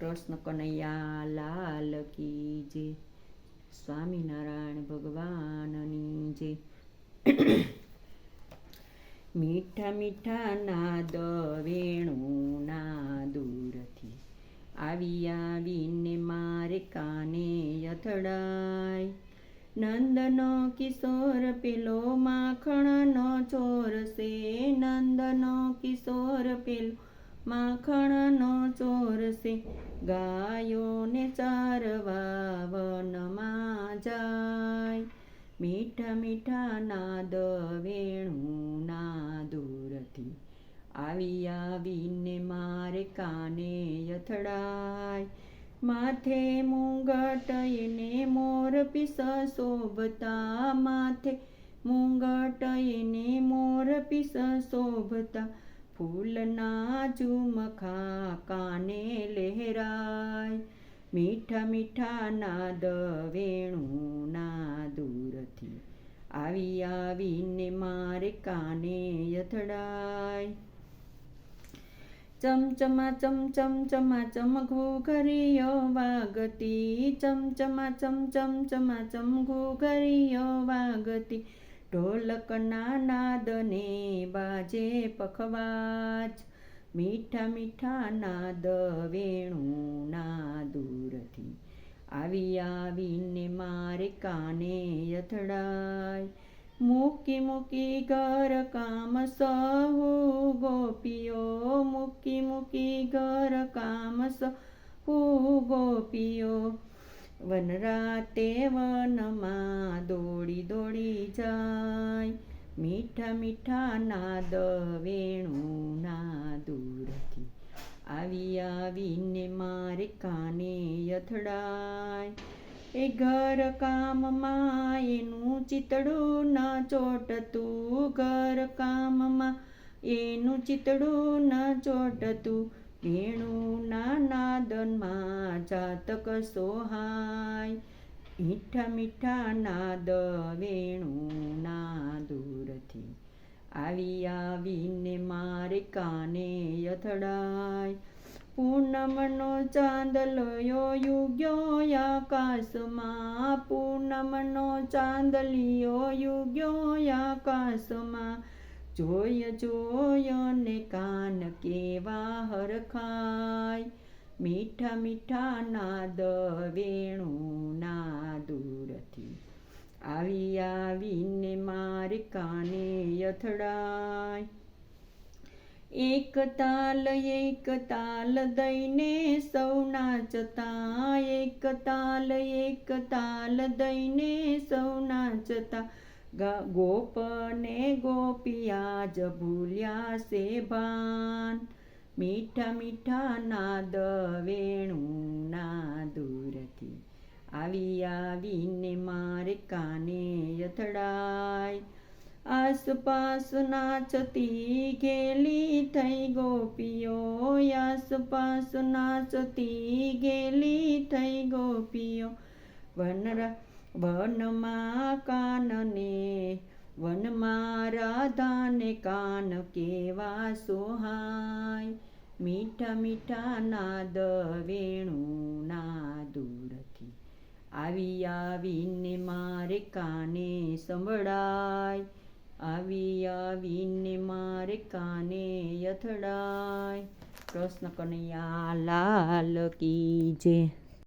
કૃષ્ણ કનૈયા લાલ કી જે સ્વામિનારાયણ ભગવાનની જે મીઠા મીઠા નાદ વેણુના દૂરથી આવી આવીને મારે કાને અથડાય. નંદનો કિશોર પેલો માખણનો ચોર છે નંદનો કિશોર પેલો માખણનો ચોરસે ગાયોને ચારવા વનમાં જાય. મીઠા મીઠા નાદ વેણુના દૂરથી આવી આવીને મારે કાને અથડાય. માથે મુંગટ મોર પીસ શોભતા, માથે મુંગટ મોર પીસ શોભતા ફૂલના ઝુમખા કાને લહેરાય. મીઠા મીઠા નાદ વેણુના દૂરથી. આવી આવીને મારે કાને યથડાય. ચમચમા ચમચમ ચમા ચમ ઘરિયો વાગતી. ચમચમા ચમચમ ચમા ચમ ઘરિયો વાગતી. ઢોલકના નાદને બાજે પખવાજ, મીઠા મીઠા નાદ વેણુના દૂરથી. આવી આવીને મારે કાને અથડાય. મૂકી મૂકી ઘર કામ સહુ ગોપીઓ, મૂકી મૂકી ઘર કામ સહુ ગોપીઓ. વનરાતે વનમાં દોડી દોડી જાય. મીઠા મીઠા નાદ વેણુના દૂરથી આવી આવીને મારે કાને અથડાય. એ ઘર કામમાં એનું ચિતડું ન ચોટતું. ઘર કામમાં એનું ચિતડું ન ચોટતું. વેણુના નાદનમાં જાતક સોહાય મીઠા મીઠા નાદ વેણુના દૂરથી. આવી આવીને મારે કાને યથડાય પૂનમનો ચાંદલયો યુગ્યો આકાશમાં. પૂનમનો ચાંદલિયો યુગ્યો આકાશમાં. જોય જોય ને કાન કેવા હરખાય. મીઠા મીઠા નાદ વેણુના દૂરથી. આવી આવીને મારે કાને અથડાય. એક તાલ એક તાલ દઈને સૌ નાચતા એક તાલ એક તાલ દઈને સૌ નાચતા ગોપને ગોપિયા જ ભૂલ્યા સે ભાન. મીઠા મીઠા નાદ વેણુના દૂરથી આવી આવીને મારે કાને અથડાય આસપાસ નાચતી ગેલી થઈ ગોપીઓ આસપાસ નાચતી ગેલી થઈ ગોપીઓ, વનરા, વનમાં કાનને, વનમાં રાધાને કાન કેવા સોહાય. મીઠા મીઠા નાદ વેણુના દૂરથી આવી આવીને મારે કાને સંભળાય. આવી આવીને મારે કાને અથડાય. કૃષ્ણ કનૈયા લાલ કી જય.